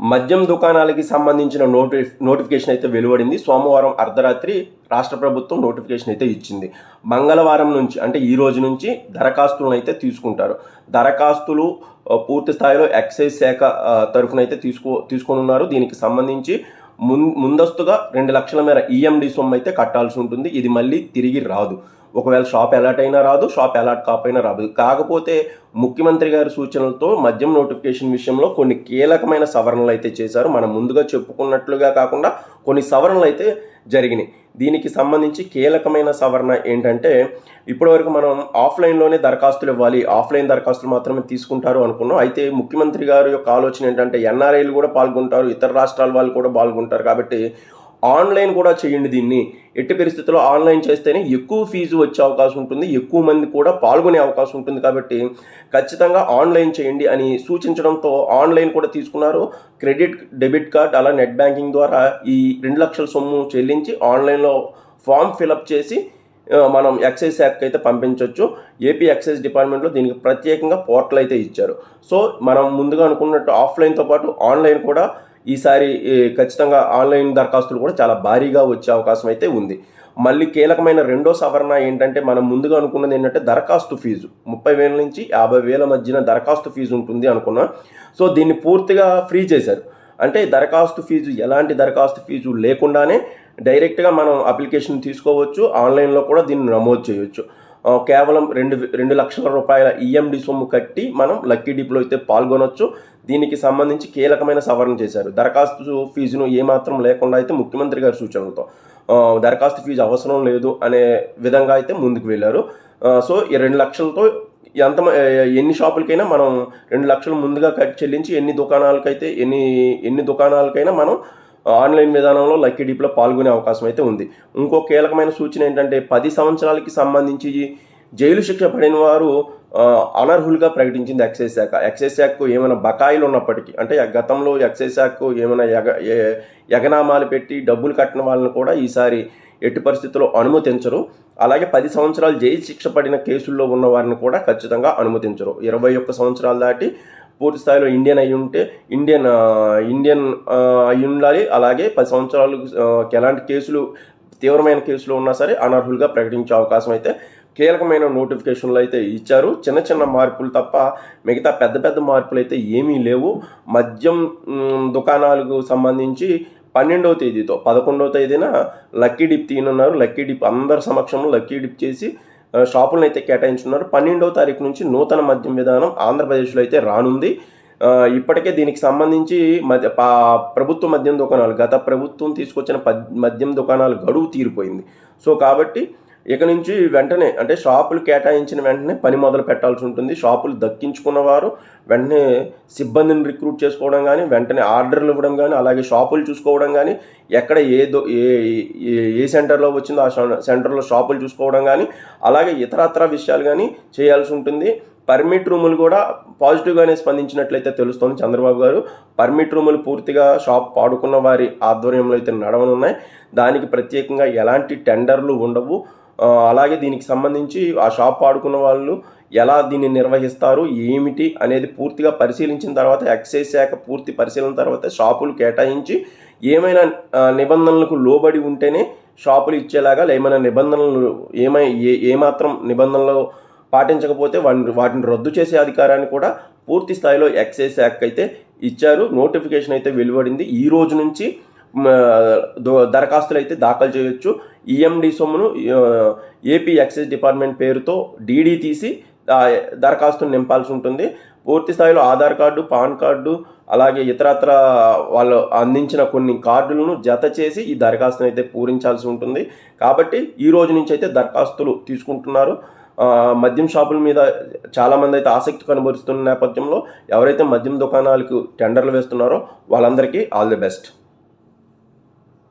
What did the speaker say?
మద్యం దుకాణాలకి సంబంధించిన నోటి నోటిఫికేషన్ అయితే వెలువడింది. సోమవారం అర్ధరాత్రి రాష్ట్ర ప్రభుత్వం నోటిఫికేషన్ అయితే ఇచ్చింది. మంగళవారం నుంచి అంటే ఈ రోజు నుంచి దరఖాస్తులను అయితే తీసుకుంటారు. దరఖాస్తులు పూర్తి స్థాయిలో ఎక్సైజ్ శాఖ తరఫున అయితే తీసుకో తీసుకొని ఉన్నారు దీనికి సంబంధించి ముందస్తుగా రెండు లక్షల మేర ఈఎండి సొమ్ము అయితే కట్టాల్సి ఉంటుంది. ఇది మళ్ళీ తిరిగి రాదు. ఒకవేళ షాప్ అలాట్ అయినా రాదు షాప్ అలాట్ కాకపోయినా రాదు. కాకపోతే ముఖ్యమంత్రి గారి సూచనలతో మద్యం నోటిఫికేషన్ విషయంలో కొన్ని కీలకమైన సవరణలు అయితే చేశారు. మనం ముందుగా చెప్పుకున్నట్లుగా కాకుండా కొన్ని సవరణలు అయితే జరిగినాయి. దీనికి సంబంధించి కీలకమైన సవరణ ఏంటంటే ఇప్పటివరకు మనం ఆఫ్లైన్లోనే దరఖాస్తులు ఇవ్వాలి. ఆఫ్లైన్ దరఖాస్తులు మాత్రమే తీసుకుంటారు అనుకున్నాం. అయితే ముఖ్యమంత్రి గారి యొక్క ఆలోచన ఏంటంటే ఎన్ఆర్ఐలు కూడా పాల్గొంటారు ఇతర రాష్ట్రాల వాళ్ళు కూడా పాల్గొంటారు. కాబట్టి ఆన్లైన్ కూడా చేయండి దీన్ని. ఎట్టి పరిస్థితుల్లో ఆన్లైన్ చేస్తేనే ఎక్కువ ఫీజు వచ్చే అవకాశం ఉంటుంది ఎక్కువ మంది కూడా పాల్గొనే అవకాశం ఉంటుంది కాబట్టి ఖచ్చితంగా ఆన్లైన్ చేయండి అని సూచించడంతో ఆన్లైన్ కూడా తీసుకున్నారు. క్రెడిట్ డెబిట్ కార్డ్ అలా నెట్ బ్యాంకింగ్ ద్వారా ఈ రెండు లక్షల సొమ్ము చెల్లించి ఆన్లైన్లో ఫామ్ ఫిలప్ చేసి మనం ఎక్సైజ్ శాఖకి అయితే పంపించవచ్చు ఏపీ ఎక్సైజ్ డిపార్ట్మెంట్లో దీనికి ప్రత్యేకంగా పోర్టల్ అయితే ఇచ్చారు. సో మనం ముందుగా అనుకున్నట్టు ఆఫ్లైన్తో పాటు ఆన్లైన్ కూడా ఈసారి ఖచ్చితంగా ఆన్లైన్ దరఖాస్తులు కూడా చాలా భారీగా వచ్చే అవకాశం అయితే ఉంది. మళ్ళీ కీలకమైన రెండో సవరణ ఏంటంటే మనం ముందుగా అనుకున్నది ఏంటంటే దరఖాస్తు ఫీజు. ముప్పై వేల నుంచి యాభై వేల మధ్యన దరఖాస్తు ఫీజు ఉంటుంది అనుకున్నాం. సో దీన్ని పూర్తిగా ఫ్రీ చేశారు. అంటే దరఖాస్తు ఫీజు ఎలాంటి దరఖాస్తు ఫీజు లేకుండానే డైరెక్ట్గా మనం అప్లికేషన్ తీసుకోవచ్చు. ఆన్లైన్లో కూడా దీన్ని నమోదు చేయొచ్చు. కేవలం రెండు రెండు లక్షల రూపాయల ఈఎండి సొమ్ము కట్టి మనం లక్కీ డిప్లో అయితే పాల్గొనొచ్చు. దీనికి సంబంధించి కీలకమైన సవరణ చేశారు. దరఖాస్తు ఫీజును ఏమాత్రం లేకుండా అయితే ముఖ్యమంత్రి గారి సూచనలతో దరఖాస్తు ఫీజు అవసరం లేదు అనే విధంగా అయితే ముందుకు వెళ్ళారు. సో ఈ రెండు లక్షలతో ఎంత ఎన్ని షాపులకైనా మనం రెండు లక్షలు ముందుగా కట్టి చెల్లించి ఎన్ని దుకాణాలకైతే ఎన్ని ఎన్ని దుకాణాలకైనా మనం ఆన్లైన్ విధానంలో లక్కీ డీప్లో పాల్గొనే అవకాశం అయితే ఉంది. ఇంకో కీలకమైన సూచన ఏంటంటే పది సంవత్సరాలకి సంబంధించి జైలు శిక్ష పడిన వారు అనర్హులుగా ప్రకటించింది ఎక్సైజ్ శాఖ. ఎక్సైజ్ శాఖకు ఏమైనా బకాయిలు ఉన్నప్పటికీ అంటే గతంలో ఎక్సైజ్ శాఖకు ఏమైనా ఎగ ఎగనామాలు పెట్టి డబ్బులు కట్టిన వాళ్ళని కూడా ఈసారి ఎట్టి పరిస్థితుల్లో అనుమతించరు. అలాగే పది సంవత్సరాలు జైలు శిక్ష పడిన కేసుల్లో ఉన్న వారిని కూడా ఖచ్చితంగా అనుమతించరు. ఇరవై ఒక్క సంవత్సరాలు దాటి పూర్తి స్థాయిలో ఇండియన్ అయి ఉంటే ఇండియన్ ఇండియన్ అయి ఉండాలి. అలాగే పది సంవత్సరాలు ఎలాంటి కేసులు తీవ్రమైన కేసులు ఉన్నా సరే అనర్హులుగా ప్రకటించే అవకాశం అయితే కీలకమైన నోటిఫికేషన్లు అయితే ఇచ్చారు. చిన్న చిన్న మార్పులు తప్ప మిగతా పెద్ద పెద్ద మార్పులు అయితే ఏమీ లేవు. మద్యం దుకాణాలకు సంబంధించి పన్నెండవ తేదీతో పదకొండవ తేదీన లక్కీ డిప్ తీయనున్నారు. లక్కీ డిప్ అందరి సమక్షంలో లక్కీ డిప్ చేసి షాపులను అయితే కేటాయించున్నారు. పన్నెండవ తారీఖు నుంచి నూతన మద్యం విధానం ఆంధ్రప్రదేశ్లో అయితే రానుంది. ఇప్పటికే దీనికి సంబంధించి మద్య పా- ప్రభుత్వ మద్యం దుకాణాలు గత ప్రభుత్వం తీసుకొచ్చిన మద్యం దుకాణాలు గడువు తీరిపోయింది. సో కాబట్టి ఇక నుంచి వెంటనే అంటే షాపులు కేటాయించిన వెంటనే పని మొదలు పెట్టాల్సి ఉంటుంది. షాపులు దక్కించుకున్న వారు వెంటనే సిబ్బందిని రిక్రూట్ చేసుకోవడం కానీ వెంటనే ఆర్డర్లు ఇవ్వడం కానీ అలాగే షాపులు చూసుకోవడం కానీ ఎక్కడ ఏదో ఏ ఏ- ఏ సెంటర్లో వచ్చిందో ఆ సెంటర్లో షాపులు చూసుకోవడం కానీ అలాగే ఇతరత్ర విషయాలు కానీ చేయాల్సి ఉంటుంది. పర్మిట్ రూములు కూడా పాజిటివ్గానే స్పందించినట్లయితే తెలుస్తోంది చంద్రబాబు గారు. పర్మిట్ రూములు పూర్తిగా షాప్ పాడుకున్న వారి ఆధ్వర్యంలో అయితే నడవనున్నాయి. దానికి ప్రత్యేకంగా ఎలాంటి టెండర్లు ఉండవు. అలాగే దీనికి సంబంధించి ఆ షాప్ ఆడుకున్న వాళ్ళు ఎలా దీన్ని నిర్వహిస్తారు ఏమిటి అనేది పూర్తిగా పరిశీలించిన తర్వాత ఎక్సైజ్ శాఖ పూర్తి పరిశీలన తర్వాత షాపులు కేటాయించి ఏమైనా నిబంధనలకు లోబడి ఉంటేనే షాపులు ఇచ్చేలాగా ఏమైనా నిబంధనలు ఏమై ఏ ఏమాత్రం నిబంధనలు పాటించకపోతే వాటిని వాటిని రద్దు చేసే అధికారాన్ని కూడా పూర్తి స్థాయిలో ఎక్సైజ్ శాఖ అయితే ఇచ్చారు. నోటిఫికేషన్ అయితే వెలువడింది. ఈ రోజు నుంచి దరఖాస్తులు అయితే దాఖలు చేయొచ్చు. ఈఎండి సొమ్మును ఏపీ ఎక్సైజ్ డిపార్ట్మెంట్ పేరుతో డీడీ తీసి దరఖాస్తును నింపాల్సి ఉంటుంది. పూర్తి స్థాయిలో ఆధార్ కార్డు పాన్ కార్డు అలాగే ఇతరత్ర వాళ్ళు అందించిన కొన్ని కార్డులను జత చేసి ఈ దరఖాస్తును అయితే పూరించాల్సి ఉంటుంది. కాబట్టి ఈ రోజు నుంచి అయితే దరఖాస్తులు తీసుకుంటున్నారు. మద్యం షాపుల మీద చాలామంది అయితే ఆసక్తి కనబరుస్తున్న నేపథ్యంలో ఎవరైతే మద్యం దుకాణాలకు టెండర్లు వేస్తున్నారో వాళ్ళందరికీ ఆల్ ది బెస్ట్.